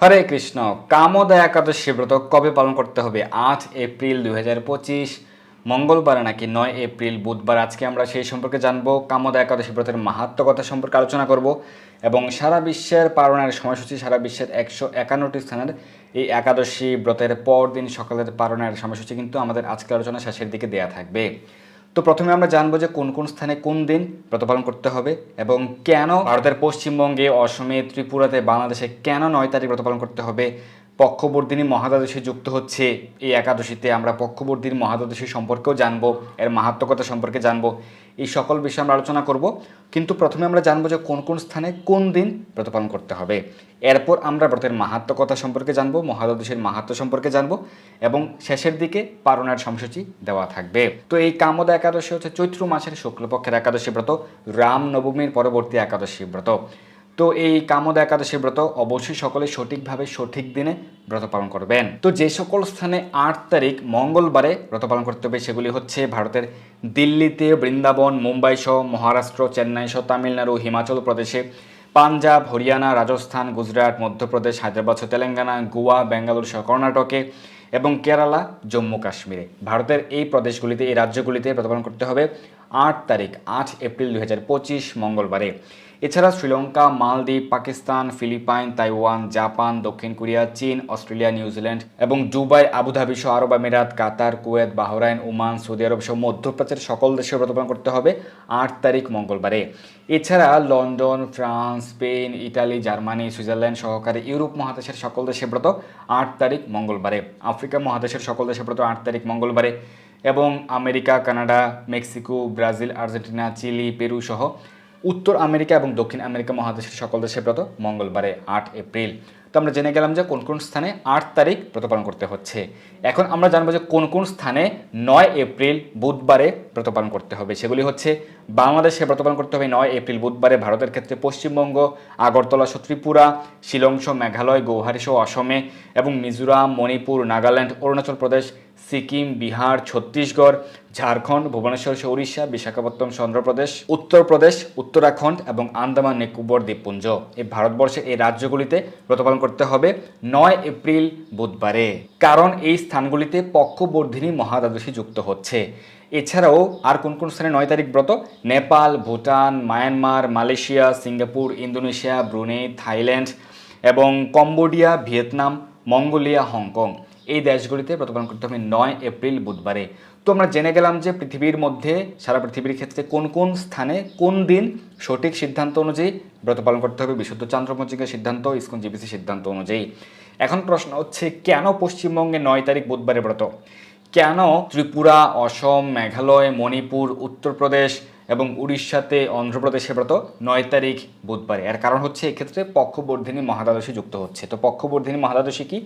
হরে কৃষ্ণ, কামোদয় একাদশী ব্রত কবে পালন করতে হবে? আট এপ্রিল দু হাজার পঁচিশ, মঙ্গলবার নাকি নয় এপ্রিল, বুধবার? আজকে আমরা সেই সম্পর্কে জানব। কামোদয় একাদশী ব্রতের মাহাত্ম কথা সম্পর্কে আলোচনা করব এবং সারা বিশ্বের পালনের সময়সূচি, সারা বিশ্বের একশো একান্নটি স্থানের এই একাদশী ব্রতের পরদিন সকালের পালনের সময়সূচি কিন্তু আমাদের আজকের আলোচনা শেষের দিকে দেয়া থাকবে। তো প্রথমে আমরা জানব যে কোন কোন স্থানে কোন দিন ব্রত পালন করতে হবে এবং কেন ভারতের পশ্চিমবঙ্গে, অসমে, ত্রিপুরাতে, বাংলাদেশে কেন নয় তারিখ ব্রত পালন করতে হবে? পক্ষবর্ধিনী মহাদ্বাদশী যুক্ত হচ্ছে এই একাদশীতে। আমরা পক্ষবর্ধিনী মহাদ্বাদশী সম্পর্কেও জানব, এর মাহাত্মকতা সম্পর্কে জানব। এই সকল বিষয়ে আমরা আলোচনা করব। কিন্তু প্রথমে আমরা জানব যে কোন কোন স্থানে কোন দিন ব্রত পালন করতে হবে। এরপর আমরা ব্রতের মাহাত্ম কথা সম্পর্কে জানব মহাদ্বাদশীর মাহাত্ম সম্পর্কে জানব এবং শেষের দিকে পারণার সময়সূচি দেওয়া থাকবে। তো এই কামদা একাদশী হচ্ছে চৈত্র মাসের শুক্লপক্ষের একাদশী ব্রত রামনবমীর পরবর্তী একাদশী ব্রত। তো এই কামদা একাদশী ব্রত অবশ্যই সকলে সঠিকভাবে সঠিক দিনে ব্রত পালন করবেন। তো যে সকল স্থানে আট তারিখ মঙ্গলবারে ব্রত পালন করতে হবে সেগুলি হচ্ছে ভারতের দিল্লিতে বৃন্দাবন, মুম্বাই সহ মহারাষ্ট্র, চেন্নাই সহ তামিলনাড়ু, হিমাচল প্রদেশে, পাঞ্জাব, হরিয়ানা, রাজস্থান, গুজরাট, মধ্যপ্রদেশ, হায়দ্রাবাদ সহ তেলেঙ্গানা, গোয়া, বেঙ্গালুরু সহ কর্ণাটকে এবং কেরালা, জম্মু কাশ্মীরে। ভারতের এই প্রদেশগুলিতে, এই রাজ্যগুলিতে প্রতিপালন করতে হবে আট তারিখ, আট এপ্রিল দু হাজার পঁচিশ মঙ্গলবারে। এছাড়া শ্রীলঙ্কা, মালদ্বীপ, পাকিস্তান, ফিলিপাইন, তাইওয়ান, জাপান, দক্ষিণ কোরিয়া, চীন, অস্ট্রেলিয়া নিউজিল্যান্ড এবং দুবাই, আবুধাবি সহ আরব আমিরাত, Qatar, Kuwait, Bahrain, Oman, Saudi আরব সহ মধ্যপ্রাচ্যের সকল দেশে প্রতিপালন করতে হবে আট তারিখ মঙ্গলবারে। এছাড়া London, France, Spain, Italy, Germany, Switzerland সহকারে ইউরোপ মহাদেশের সকল দেশে ব্রত আট তারিখ মঙ্গলবারে। আফ্রিকা মহাদেশের সকল দেশে ব্রত আট তারিখ মঙ্গলবারে এবং America, Canada, Mexico, Brazil, Argentina, Chile, Peru সহ উত্তর আমেরিকা এবং দক্ষিণ আমেরিকা মহাদেশের সকল দেশে ব্রত মঙ্গলবারে আট এপ্রিল। তো আমরা জেনে গেলাম যে কোন কোন স্থানে আট তারিখ ব্রত পালন করতে হচ্ছে। এখন আমরা জানব যে কোন কোন স্থানে নয় এপ্রিল বুধবারে ব্রত পালন করতে হবে। সেগুলি হচ্ছে বাংলাদেশে ব্রত পালন করতে হবে নয় এপ্রিল বুধবারে, ভারতের ক্ষেত্রে পশ্চিমবঙ্গ, আগরতলা সহ ত্রিপুরা মেঘালয় গৌহারি সহ অসমে এবং মিজোরাম, মণিপুর, নাগাল্যান্ড, অরুণাচল প্রদেশ সিকিম, বিহার, ছত্তিশগড়, ঝাড়খণ্ড, ভুবনেশ্বর সহ উড়িষ্যা, বিশাখাপত্তনম অন্ধ্রপ্রদেশ উত্তরপ্রদেশ, উত্তরাখণ্ড এবং আন্দামান নিকোবর দ্বীপপুঞ্জ। এই ভারতবর্ষের এই রাজ্যগুলিতে ব্রত পালন করতে হবে নয় এপ্রিল বুধবারে। কারণ এই স্থানগুলিতে পক্ষবর্ধিনী মহাদ্বাদশী যুক্ত হচ্ছে। এছাড়াও আর কোন কোন স্থানে নয় তারিখ ব্রত? Nepal, Bhutan, Myanmar, Malaysia, Singapore, Indonesia, Brunei, Thailand এবং Cambodia, Vietnam, Mongolia, Hong Kong. এই দেশগুলিতে প্রতিপালন করতে হবে নয় এপ্রিল বুধবারে। তো আমরা জেনে গেলাম যে পৃথিবীর মধ্যে, সারা পৃথিবীর ক্ষেত্রে কোন কোন স্থানে কোন দিন সঠিক সিদ্ধান্ত অনুযায়ী ব্রত পালন করতে হবে, বিশুদ্ধ চান্দ্রপঞ্জিকার সিদ্ধান্ত, ইস্কন জিবিসি সিদ্ধান্ত অনুযায়ী। এখন প্রশ্ন হচ্ছে, কেন পশ্চিমবঙ্গে নয় তারিখ বুধবারে ব্রত? কেন ত্রিপুরা, অসম, মেঘালয়, মণিপুর, উত্তরপ্রদেশ এবং উড়িষ্যাতে অন্ধ্রপ্রদেশে ব্রত নয় তারিখ বুধবারে? এর কারণ হচ্ছে, এক্ষেত্রে পক্ষবর্ধিনী মহাদ্বাদশী যুক্ত হচ্ছে। তো পক্ষবর্ধিনী মহাদ্বাদশী কি?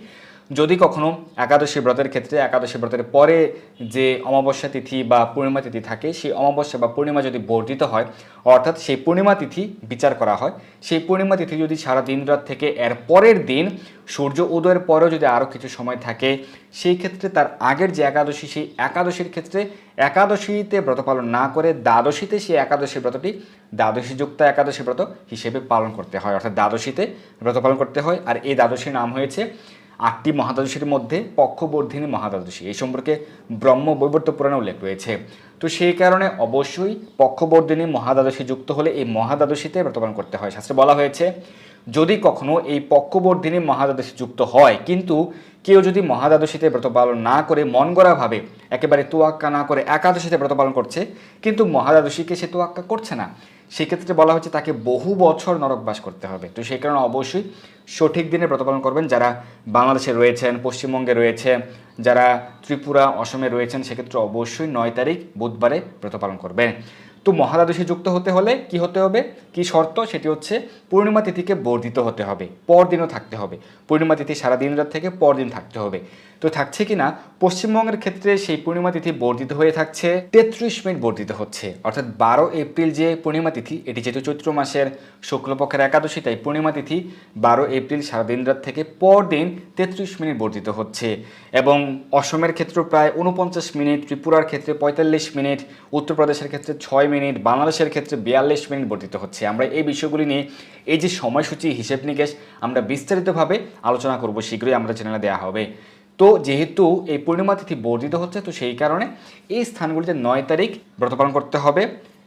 যদি কখনো একাদশী ব্রতের ক্ষেত্রে, একাদশী ব্রতের পরে যে অমাবস্যা তিথি বা পূর্ণিমা তিথি থাকে, সেই অমাবস্যা বা পূর্ণিমা যদি বর্ধিত হয়, অর্থাৎ সেই পূর্ণিমা তিথি বিচার করা হয়, সেই পূর্ণিমা তিথি যদি সারা দিন রাত থেকে এর পরের দিন, সূর্য উদয়ের পরেও যদি আরও কিছু সময় থাকে, সেই ক্ষেত্রে তার আগের যে একাদশী, সেই একাদশীর ক্ষেত্রে একাদশীতে ব্রত পালন না করে দ্বাদশীতে সেই একাদশী ব্রতটি দ্বাদশীযুক্ত একাদশী ব্রত হিসেবে পালন করতে হয়। অর্থাৎ দ্বাদশীতে ব্রত পালন করতে হয়। আর এই দ্বাদশীর নাম হয়েছে আটটি মহাদ্বাদশীর মধ্যে পক্ষবর্ধিনী মহাদ্বাদশী। এই সম্পর্কে ব্রহ্ম বৈবর্ত পুরাণে উল্লেখ রয়েছে। তো সেই কারণে অবশ্যই পক্ষবর্ধিনী মহাদ্বাদশী যুক্ত হলে এই মহাদ্বাদশীতে ব্রতপালন করতে হয়। শাস্ত্রে বলা হয়েছে, যদি কখনো এই পক্ষবর্ধিনী মহাদ্বাদশী যুক্ত হয়, কিন্তু কেউ যদি মহাদ্বাদশীতে ব্রত পালন না করে মন গড়াভাবে একেবারে তোয়াক্কা না করে একাদশীতে ব্রত পালন করছে, কিন্তু মহাদ্বাদশীকে সে তোয়াক্কা করছে না সেক্ষেত্রে বলা হচ্ছে তাকে বহু বছর নরকবাস করতে হবে। তো সেই কারণে অবশ্যই সঠিক দিনে ব্রত পালন করবেন। যারা বাংলাদেশে রয়েছেন, পশ্চিমবঙ্গে রয়েছে যারা ত্রিপুরা, অসমে রয়েছেন, সেক্ষেত্রে অবশ্যই নয় তারিখ, বুধবারে ব্রত পালন করবেন। তো মহাদ্বাদশী যুক্ত হতে হলে কি হতে হবে? কি শর্ত? সেটি হচ্ছে পূর্ণিমা তিথিকে বর্ধিত হতে হবে, পরদিনও থাকতে হবে। পূর্ণিমা তিথি সারা দিন রাত থেকে পরদিন থাকতে হবে। তো থাকছে কি না পশ্চিমবঙ্গের ক্ষেত্রে সেই পূর্ণিমা তিথি বর্ধিত হয়ে থাকছে। তেত্রিশ মিনিট বর্ধিত হচ্ছে। অর্থাৎ বারো এপ্রিল যে পূর্ণিমা তিথি, এটি যেহেতু চৈত্র মাসের শুক্লপক্ষের একাদশী, তাই পূর্ণিমা তিথি বারো এপ্রিল সারা দিন রাত থেকে পরদিন তেত্রিশ মিনিট বর্ধিত হচ্ছে। এবং অসমের ক্ষেত্রে প্রায় উনপঞ্চাশ মিনিট, ত্রিপুরার ক্ষেত্রে পঁয়তাল্লিশ মিনিট, উত্তরপ্রদেশের ক্ষেত্রে ছয় মিনিট, বাংলাদেশের ক্ষেত্রে বিয়াল্লিশ মিনিট বর্ধিত হচ্ছে। আমরা এই বিষয়গুলি নিয়ে এই যে সময়সূচি হিসেব নিকেশ, আমরা বিস্তারিতভাবে আলোচনা করব শীঘ্রই আমরা চ্যানেলে দেওয়া হবে। তো যেহেতু এই পূর্ণিমা তিথি বর্ধিত হচ্ছে, তো সেই কারণে এই স্থানগুলিতে নয় তারিখ ব্রত পালন করতে হবে।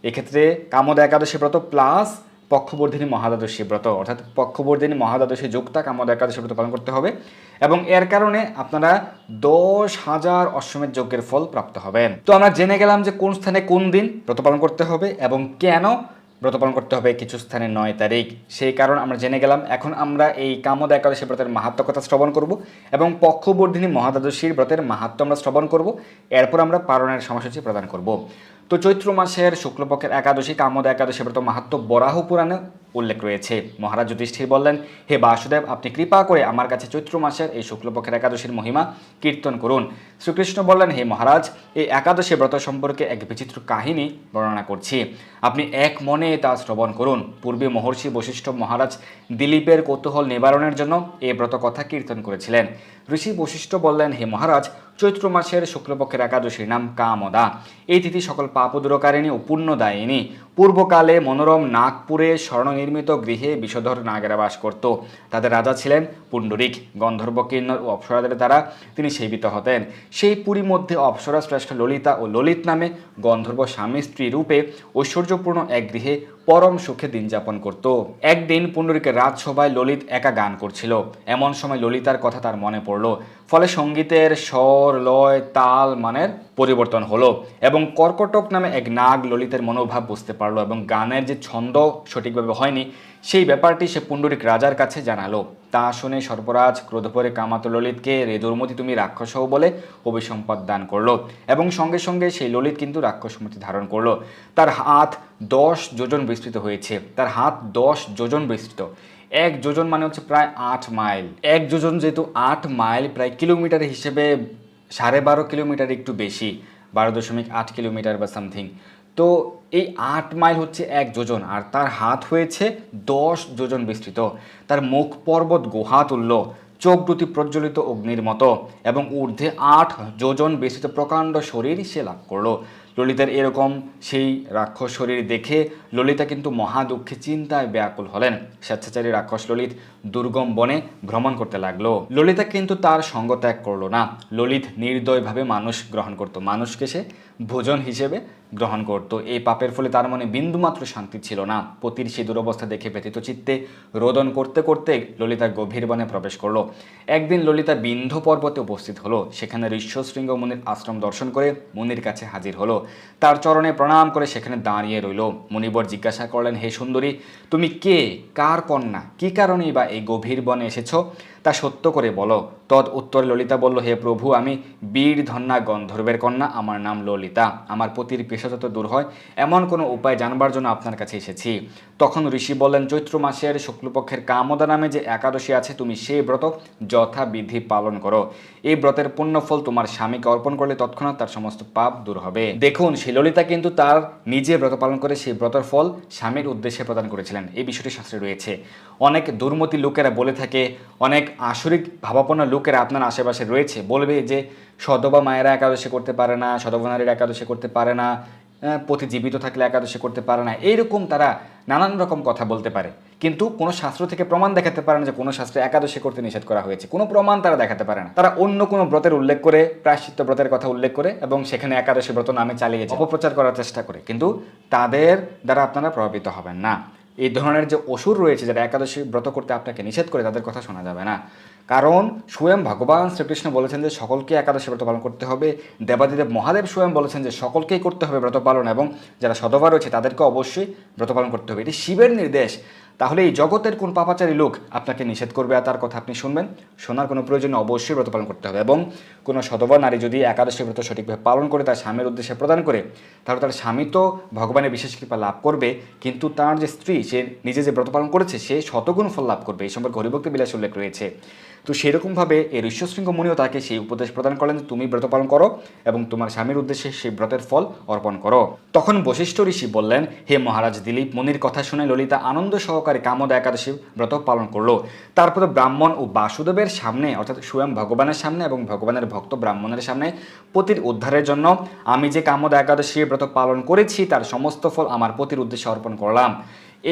এক্ষেত্রে কামদ একাদশী ব্রত প্লাস পক্ষবর্ধিনী মহাদ্বাদশী ব্রত, অর্থাৎ পক্ষবর্ধিনী মহাদ্বাদশী যুক্তা কামদ একাদশী ব্রত পালন করতে হবে এবং এর কারণে আপনারা দশ হাজার অশ্বমেধ যজ্ঞের ফল প্রাপ্ত হবেন। তো আমরা জেনে গেলাম যে কোন স্থানে কোন দিন ব্রত পালন করতে হবে এবং কেন ব্রত পালন করতে হবে কিছু স্থানে নয় তারিখ। সেই কারণ আমরা জেনে গেলাম। এখন আমরা এই কামদ একাদশী ব্রতের মাহাত্ম কথা শ্রবণ করব এবং পক্ষবর্ধিনী মহাদ্বাদশীর ব্রতের মাহাত্ম আমরা শ্রবণ করব। এরপর আমরা পালনের সময়সূচি প্রদান করব। তো চৈত্র মাসের শুক্লপক্ষের একাদশী, কামদ একাদশী ব্রত মাহাত্ম বরাহ পুরাণে উল্লেখ রয়েছে। মহারাজ যুধিষ্ঠির বললেন, হে বাসুদেব, আপনি কৃপা করে আমার কাছে চৈত্র মাসের এই শুক্লপক্ষের একাদশীর মহিমা কীর্তন করুন। শ্রীকৃষ্ণ বললেন, হে মহারাজ, এই একাদশী ব্রত সম্পর্কে এক বিচিত্র কাহিনী বর্ণনা করছি। আপনি এক মনে তা শ্রবণ করুন। পূর্বে মহর্ষি বশিষ্ঠ মহারাজ দিলীপের কৌতূহল নিবারণের জন্য এই ব্রত কথা কীর্তন করেছিলেন। ঋষি বশিষ্ঠ বললেন, হে মহারাজ চৈত্র মাসের শুক্লপক্ষের একাদশীর নাম কামদা। এই তিথি সকল পাপদুরকারিণী ও পুণ্যদায়িনী। পূর্বকালে মনোরম নাগপুরে স্বর্ণনির্মিত গৃহে বিষধর নাগেরা বাস করত। তাদের রাজা ছিলেন পুণ্ডরিক। গন্ধর্ব কিন্নর ও অপ্সরাদের দ্বারা তিনি সেবিত হতেন। সেই পুরী মধ্যে অপ্সরা শ্রেষ্ঠ ললিতা ও ললিত নামে গন্ধর্ব স্বামী স্ত্রী রূপে ঐশ্বর্যপূর্ণ এক গৃহে পরম সুখে দিন যাপন করত। একদিন পুণ্ডরিকের রাজসভায় ললিত একা গান করছিল। এমন সময় ললিতার কথা তার মনে পড়ল। ফলে সঙ্গীতের স্বর, লয়, তাল মানের পরিবর্তন হলো এবং কর্কটক নামে এক নাগ ললিতের মনোভাব বুঝতে পারল এবং গানের যে ছন্দ সঠিকভাবে হয়নি সেই ব্যাপারটি সে পুণ্ডরিক রাজার কাছে জানালো। তা শুনে সর্পরাজ ক্রোধপরে কামাত ললিতকে, রে দুর্মতি, তুমি রাক্ষস হও বলে অভিসম্পদ দান করল এবং সঙ্গে সঙ্গে সেই ললিত কিন্তু রাক্ষসমূর্তি ধারণ করল। তার হাত দশ যোজন বিস্তৃত হয়েছে। তার হাত দশ যোজন বিস্তৃত। এক যোজন মানে হচ্ছে প্রায় আট মাইল। এক যোজন যেহেতু আট মাইল, প্রায় কিলোমিটার হিসেবে সাড়ে বারো কিলোমিটার একটু বেশি, বারো দশমিক আট কিলোমিটার বা সামথিং। তো এই আট মাইল হচ্ছে এক যোজন, আর তার হাত হয়েছে দশ যোজন বিস্তৃত। তার মুখ পর্বত গুহা তুল্য, চোখ দুটি প্রজ্বলিত অগ্নির মতো, এবং ঊর্ধ্বে আট যোজন বিস্তৃত প্রকাণ্ড শরীর সে লাভ করল। ললিতার এরকম সেই রাক্ষস শরীর দেখে ললিতা কিন্তু মহা দুঃখে চিন্তায় ব্যাকুল হলেন। স্বেচ্ছাচারী রাক্ষস ললিত দুর্গম বনে ভ্রমণ করতে লাগল। ললিতা কিন্তু তার সঙ্গ ত্যাগ করল না। ললিত নির্দয়ভাবে মানুষ গ্রহণ করত। মানুষকে সে ভোজন হিসেবে গ্রহণ করত। এই পাপের ফলে তার মনে বিন্দুমাত্র শান্তি ছিল না। পতির সেই দুরবস্থা দেখে ব্যথিত চিত্তে রোদন করতে করতে ললিতা গভীর বনে প্রবেশ করল। একদিন ললিতা বিন্ধ পর্বতে উপস্থিত হলো। সেখানে ঋষ্যশৃঙ্গ মুনির আশ্রম দর্শন করে মুনির কাছে হাজির হলো। তার চরণে প্রণাম করে সেখানে দাঁড়িয়ে রইল। মুনিবর জিজ্ঞাসা করলেন, হে সুন্দরী, তুমি কে? কার কন্যা? কি কারণেই বা এই গভীর বনে এসেছ? তা সত্য করে বলো। তদ উত্তরে ললিতা বলল, হে প্রভু, আমি বীর ধন্যা গন্ধর্বের কন্যা, আমার নাম ললিতা। আমার পতির পেশা যত দূর হয়, এমন কোনো উপায় জানবার জন্য আপনার কাছে এসেছি। তখন ঋষি বললেন, চৈত্র মাসের শুক্লপক্ষের কামদা নামে যে একাদশী আছে, তুমি সেই ব্রত যথাবিধি পালন করো। এই ব্রতের পুণ্যফল তোমার স্বামীকে অর্পণ করলে তৎক্ষণাৎ তার সমস্ত পাপ দূর হবে। দেখুন সেই ললিতা কিন্তু তার নিজে ব্রত পালন করে সেই ব্রতের ফল স্বামীর উদ্দেশ্যে প্রদান করেছিলেন। এই বিষয়টি শাস্ত্রে রয়েছে। অনেক দুর্মতি লোকেরা বলে থাকে, অনেক আসরিক ভাবাপন্ন লোকেরা আপনার আশেপাশে রয়েছে। বলবে যে, সদবা মায়েরা একাদশী করতে পারে না, সদবা নারীরা একাদশী করতে পারে না পতি জীবিত থাকলে একাদশী করতে পারে না। এইরকম তারা নানান রকম কথা বলতে পারে। কিন্তু কোনো শাস্ত্র থেকে প্রমাণ দেখাতে পারে না যে কোনো শাস্ত্রে একাদশী করতে নিষেধ করা হয়েছে। কোনো প্রমাণ তারা দেখাতে পারে না। তারা অন্য কোনো ব্রতের উল্লেখ করে, প্রায়শ্চিত্ত ব্রতের কথা উল্লেখ করে এবং সেখানে একাদশী ব্রত নামে চালিয়ে যায়। অপপ্রচার করার চেষ্টা করে। কিন্তু তাদের দ্বারা আপনারা প্রভাবিত হবেন না। এই ধরনের যে অসুর রয়েছে যারা একাদশী ব্রত করতে আপনাকে নিষেধ করে, তাদের কথা শোনা যাবে না। কারণ স্বয়ং ভগবান শ্রীকৃষ্ণ বলেছেন যে, সকলকে একাদশী ব্রত পালন করতে হবে। দেবাদিদেব মহাদেব স্বয়ং বলেছেন যে, সকলকেই করতে হবে ব্রত পালন এবং যারা সদবা রয়েছে, তাদেরকে অবশ্যই ব্রত পালন করতে হবে। এটি শিবের নির্দেশ। তাহলে এই জগতের কোন পাপাচারী লোক আপনাকে নিষেধ করবে আর তার কথা আপনি শুনবেন। শোনার কোনো প্রয়োজন অবশ্যই ব্রত পালন করতে হবে এবং কোনো সদবা নারী যদি একাদশী ব্রত সঠিকভাবে পালন করে তার স্বামীর উদ্দেশ্যে প্রদান করে, তাহলে তার স্বামী তো ভগবানের বিশেষ কৃপা লাভ করবে, কিন্তু তার যে স্ত্রী, সে নিজে যে ব্রত পালন করেছে, সে শতগুণ ফল লাভ করবে। এই সম্পর্কে হরিভক্তি বিলাস উল্লেখ রয়েছে। তো সেরকমভাবে এই ঋষ্যশৃঙ্গ মুনিও তাকে সেই উপদেশ প্রদান করলেন যে তুমি ব্রত পালন করো এবং তোমার স্বামীর উদ্দেশ্যে সেই ব্রতের ফল অর্পণ করো। তখন বশিষ্ঠ ঋষি বললেন, হে মহারাজ দিলীপ মুনির কথা শুনে ললিতা আনন্দ সহকারে কামদা একাদশী ব্রত পালন করল। তারপরে ব্রাহ্মণ ও বাসুদেবের সামনে, অর্থাৎ স্বয়ং ভগবানের সামনে এবং ভগবানের ভক্ত ব্রাহ্মণের সামনে পতির উদ্ধারের জন্য আমি যে কামদা একাদশী ব্রত পালন করেছি, তার সমস্ত ফল আমার পতির উদ্দেশ্যে অর্পণ করলাম।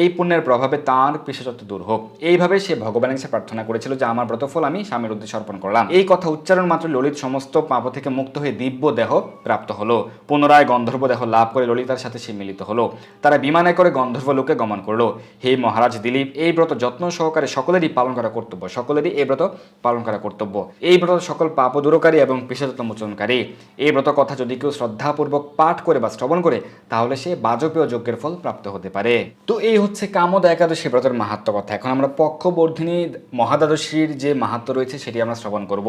এই পুণ্যের প্রভাবে তাঁর পেশাচত্ব দূর হোক। এইভাবে সে ভগবানের কাছে প্রার্থনা করেছিল যে, আমার ব্রতফল আমি স্বামীর উদ্দেশ্যে অর্পণ করলাম। এই কথা উচ্চারণ মাত্র ললিত সমস্ত পাপ থেকে মুক্ত হয়ে দিব্য দেহ প্রাপ্ত হলো। পুনরায় গন্ধর্ব দেহ লাভ করে ললিতার সাথে সে মিলিত হলো। তারা বিমানে করে গন্ধর্ব লোকে গমন করল। হে মহারাজ দিলীপ, এই ব্রত যত্ন সহকারে সকলেরই পালন করা কর্তব্য। সকলেরই এই ব্রত পালন করা কর্তব্য। এই ব্রত সকল পাপ দূরকারী এবং পেশাদত্ত মোচনকারী। এই ব্রত কথা যদি কেউ শ্রদ্ধাপূর্বক পাঠ করে বা শ্রবণ করে, তাহলে সে বাজপেয় যজ্ঞের ফল প্রাপ্ত হতে পারে। তো এই হচ্ছে কামদ একাদশী, ব্রতের মাহাত্ম কথা। এখন আমরা পক্ষবর্ধিনী মহাদ্বাদশীর যে মাহাত্ম রয়েছে, সেটি আমরা শ্রবণ করব।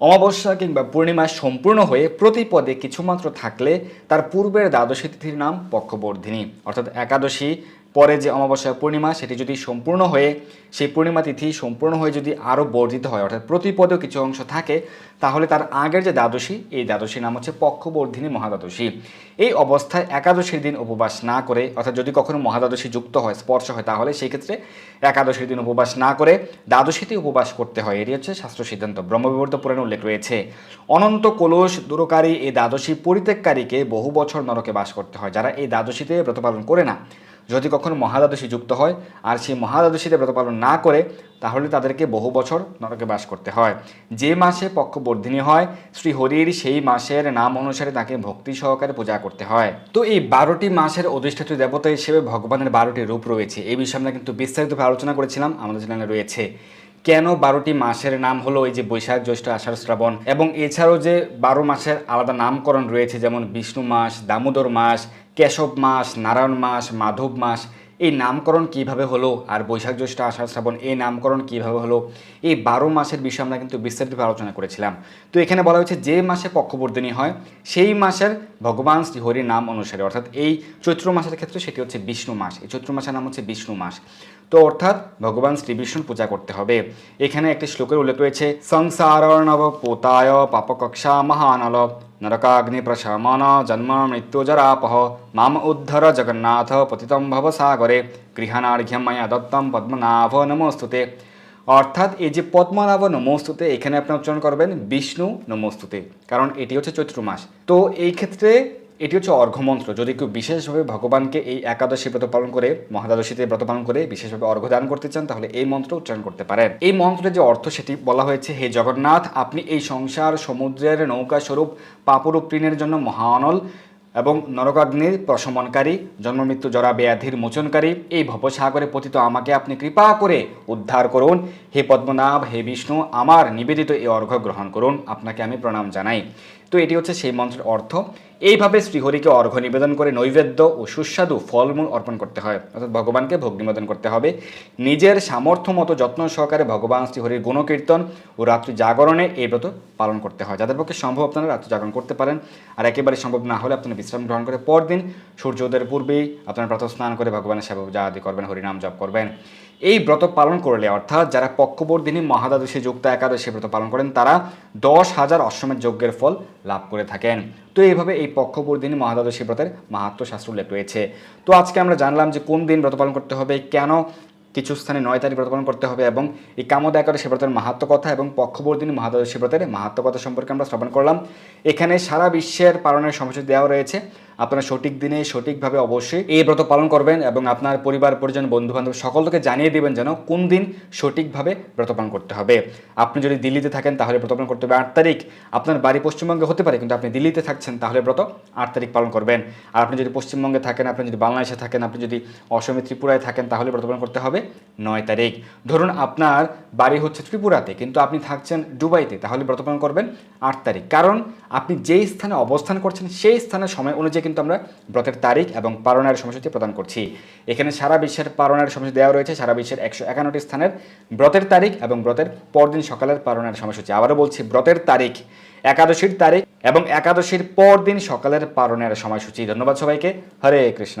অমাবস্যা কিংবা পূর্ণিমায় সম্পূর্ণ হয়ে প্রতি পদে কিছুমাত্র থাকলে তার পূর্বের দ্বাদশী তিথির নাম পক্ষবর্ধিনী। অর্থাৎ একাদশী পরে যে অমাবস্যা পূর্ণিমা সেটি যদি সম্পূর্ণ হয়ে, সেই পূর্ণিমা তিথি সম্পূর্ণ হয়ে যদি আরও বর্ধিত হয়, অর্থাৎ প্রতি পদেও কিছু অংশ থাকে, তাহলে তার আগের যে দ্বাদশী, এই দ্বাদশীর নাম হচ্ছে পক্ষবর্ধিনী মহাদ্বাদশী। এই অবস্থায় একাদশীর দিন উপবাস না করে, অর্থাৎ যদি কখনো মহাদ্বাদশী যুক্ত হয়, স্পর্শ হয়, তাহলে সেই ক্ষেত্রে একাদশীর দিন উপবাস না করে দ্বাদশীতে উপবাস করতে হয়। এটি হচ্ছে শাস্ত্র সিদ্ধান্ত। ব্রহ্মবিবর্ত পুরাণে উল্লেখ রয়েছে, অনন্ত কলস দূরকারী এই দ্বাদশী পরিত্যাগকারীকে বহু বছর নরকে বাস করতে হয়, যারা এই দ্বাদশীতে ব্রত পালন করে না। যদি কখনো মহাদ্বাদশী যুক্ত হয় আর সেই মহাদ্বাদশীতে ব্রত পালন না করে, তাহলে তাদেরকে বহু বছর নরকে বাস করতে হয়। যে মাসে পক্ষবর্ধিনী হয় শ্রী হরির সেই মাসের নাম অনুসারে তাকে ভক্তি সহকারে পূজা করতে হয়। তো এই বারোটি মাসের অধিষ্ঠাত্রী দেবতা হিসেবে ভগবানের বারোটি রূপ রয়েছে। এই বিষয়ে আমরা কিন্তু বিস্তারিতভাবে আলোচনা করেছিলাম, আমাদের চ্যানেলে রয়েছে। কেন বারোটি মাসের নাম হলো এই যে বৈশাখ, জ্যৈষ্ঠ, আষাঢ়, শ্রাবণ? এবং এছাড়াও যে বারো মাসের আলাদা নামকরণ রয়েছে, যেমন বিষ্ণু মাস, দামোদর মাস কেশব মাস, নারায়ণ মাস, মাধব মাস, এই নামকরণ কীভাবে হলো আর বৈশাখ জ্যৈষ্ঠ আষাঢ় শ্রাবণ, এই নামকরণ কীভাবে হলো, এই বারো মাসের বিষয়ে আমরা কিন্তু বিস্তারিতভাবে আলোচনা করেছিলাম। তো এখানে বলা হয়েছে যে মাসে পক্ষবর্ধিনী হয়, সেই মাসের ভগবান শ্রীহরির নাম অনুসারে। অর্থাৎ এই চৈত্র মাসের ক্ষেত্রে সেটি হচ্ছে বিষ্ণু মাস। এই চৈত্র মাসের নাম হচ্ছে বিষ্ণু মাস। তো অর্থাৎ ভগবান শ্রী বিষ্ণুর পূজা করতে হবে। এখানে একটি শ্লোকের উল্লেখ রয়েছে সংসার নব পোতায় পাপকক্ষা মহানল নরকাগ্নি প্রশমন জন্ম মৃত্যুজরাপহ মাম উদ্ধর জগন্নাথ পতিতম ভব সাগরে গৃহাণার্ঘ্যম ময়া দত্তম পদ্মনাভ নমস্তুতে অর্থাৎ এই যে পদ্মনাভ নমস্তুতে এখানে আপনি উচ্চারণ করবেন বিষ্ণু নমস্তুতে কারণ এটি হচ্ছে চৈত্র মাস তো এই ক্ষেত্রে এটি হচ্ছে অর্ঘ্যমন্ত্র। যদি কেউ বিশেষভাবে ভগবানকে এই একাদশী ব্রত পালন করে, মহাদ্বাদশীতে ব্রত পালন করে বিশেষভাবে অর্ঘ্য দান করতে চান, তাহলে এই মন্ত্র উচ্চারণ করতে পারেন। এই মন্ত্রের যে অর্থ, সেটি বলা হয়েছে, হে জগন্নাথ, আপনি এই সংসার, সমুদ্রের নৌকা স্বরূপ পাপরূপ ঋণের জন্য মহানল এবং নরকাগ্নির প্রশমনকারী, জন্মমৃত্যু জরা ব্যাধির মোচনকারী, এই ভবসাগরে পতিত আমাকে আপনি কৃপা করে উদ্ধার করুন। হে পদ্মনাভ, হে বিষ্ণু, আমার নিবেদিত এই অর্ঘ্য গ্রহণ করুন। আপনাকে আমি প্রণাম জানাই। তো এটি হচ্ছে সেই মন্ত্রের অর্থ। এইভাবে শ্রীহরিকে অর্ঘ্য নিবেদন করে নৈবেদ্য ও সুস্বাদু ফলমূল অর্পণ করতে হয়। অর্থাৎ ভগবানকে ভোগ নিবেদন করতে হবে। নিজের সামর্থ্য মতো যত্ন সহকারে ভগবান শ্রীহরির গুণকীর্তন ও রাত্রি জাগরণে এই ব্রত পালন করতে হয়। যাদের পক্ষে সম্ভব আপনারা রাত্রি জাগরণ করতে পারেন। আর একেবারে সম্ভব না হলে আপনারা বিশ্রাম গ্রহণ করে পরদিন সূর্যোদয়ের পূর্বেই আপনারা প্রাতঃ স্নান করে ভগবানের সেবা পূজা আদি করবেন, হরিনাম জপ করবেন। এই ব্রত পালন করলে, অর্থাৎ যারা পক্ষবর্ধিনী মহাদ্বাদশী যুক্ত একাদশী ব্রত পালন করেন, তারা দশ হাজার অশ্বমের যজ্ঞের ফল লাভ করে থাকেন। তো এইভাবে এই পক্ষবর্ধিনী মহাদ্বাদশী ব্রতের মাহাত্ম শাস্ত্র উল্লেখ রয়েছে। তো আজকে আমরা জানলাম যে কোন দিন ব্রত পালন করতে হবে, কেন কিছু স্থানে নয় তারিখ ব্রত পালন করতে হবে এবং এই কামদ একাদশী ব্রতের মাহাত্ম কথা এবং পক্ষবর্ধিনী মহাদ্বাদশী ব্রতের মাহাত্ম কথা সম্পর্কে আমরা শ্রবণ করলাম। এখানে সারা বিশ্বের পালনের সময়সূচি দেওয়া রয়েছে। আপনারা সঠিক দিনে সঠিকভাবে অবশ্যই এই ব্রত পালন করবেন এবং আপনার পরিবার, পরিজন বন্ধু বান্ধব সকলকে জানিয়ে দেবেন যেন কোন দিন সঠিকভাবে ব্রত পালন করতে হবে। আপনি যদি দিল্লিতে থাকেন তাহলে ব্রত পালন করতে হবে আট তারিখ। আপনার বাড়ি পশ্চিমবঙ্গে হতে পারে কিন্তু আপনি দিল্লিতে থাকছেন তাহলে ব্রত আট তারিখ পালন করবেন। আর আপনি যদি পশ্চিমবঙ্গে থাকেন, আপনি যদি বাংলাদেশে থাকেন, আপনি যদি অসমে ত্রিপুরায় থাকেন তাহলে ব্রত পালন করতে হবে নয় তারিখ। ধরুন আপনার বাড়ি হচ্ছে ত্রিপুরাতে কিন্তু আপনি থাকছেন দুবাইতে তাহলে ব্রত পালন করবেন আট তারিখ। কারণ আপনি যেই স্থানে অবস্থান করছেন সেই স্থানের সময় অনুযায়ী কিন্তু আমরা ব্রতের তারিখ এবং পালনের সময়সূচি প্রদান করছি। এখানে সারা বিশ্বের পালনের সময়সূচি দেওয়া রয়েছে, সারা বিশ্বের একশো একান্নটি স্থানের ব্রতের তারিখ এবং ব্রতের পরদিন সকালের পালনের সময়সূচি। আবারও বলছি, ব্রতের তারিখ, একাদশীর তারিখ এবং একাদশীর পরদিন সকালের পালনের সময়সূচি। ধন্যবাদ সবাইকে। হরে কৃষ্ণ।